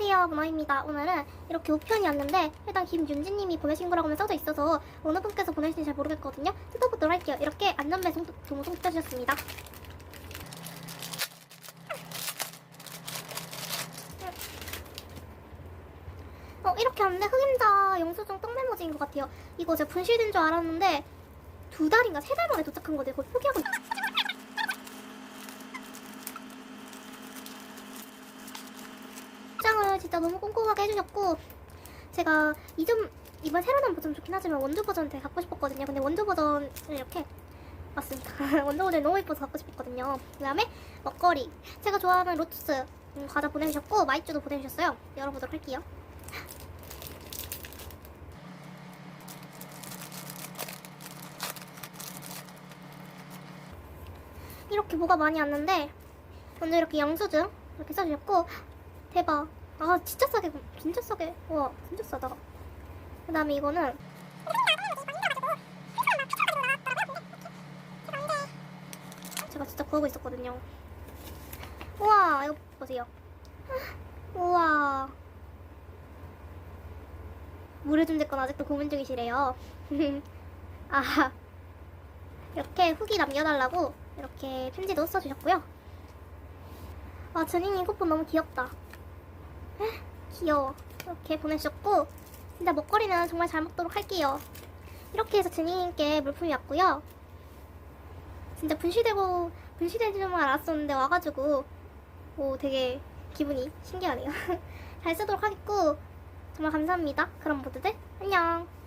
안녕하세요 문어입니다. 오늘은 이렇게 우편이 왔는데 일단 김윤지님이 보내신 거라고만 써져 있어서 어느 분께서 보내신지 잘 모르겠거든요. 뜯어보도록 할게요. 이렇게 안전배송 동송 뜯어주셨습니다. 어 이렇게 왔는데 흑임자 영수증 떡메모지인 것 같아요. 이거 제가 분실된 줄 알았는데 두 달인가 세 달 만에 도착한 거で거의 포기하고 입장을 진짜 너무 꼼꼼하게 해주셨고 제가 이 점 이번 새로 나온 버전 좋긴 하지만 원조 버전 되게 갖고 싶었거든요. 근데 원조 버전을 이렇게 맞습니다. 원조 버전 너무 예뻐서 갖고 싶었거든요. 그 다음에 먹거리 제가 좋아하는 로투스 음, 과자 보내주셨고 마이쮸도 보내주셨어요. 열어보도록 할게요. 이렇게 뭐가 많이 왔는데 먼저 이렇게 영수증 이렇게 써주셨고 대박 아 진짜 싸게 진짜 싸게. 와 진짜 싸다. 그 다음에 이거는 제가 진짜 구하고 있었거든요. 우와 이거 보세요. 우와. 물에 좀 제건 아직도 고민 중이시래요. 아 이렇게 후기 남겨달라고 이렇게 편지도 써주셨고요. 아 준이님 쿠폰 너무 귀엽다 귀여워. 이렇게 보내주셨고, 진짜 먹거리는 정말 잘 먹도록 할게요. 이렇게 해서 진이님께 물품이 왔고요. 진짜 분실되고, 분실된 줄만 알았었는데 와가지고, 오, 되게 기분이 신기하네요. 잘 쓰도록 하겠고, 정말 감사합니다. 그럼 모두들 안녕.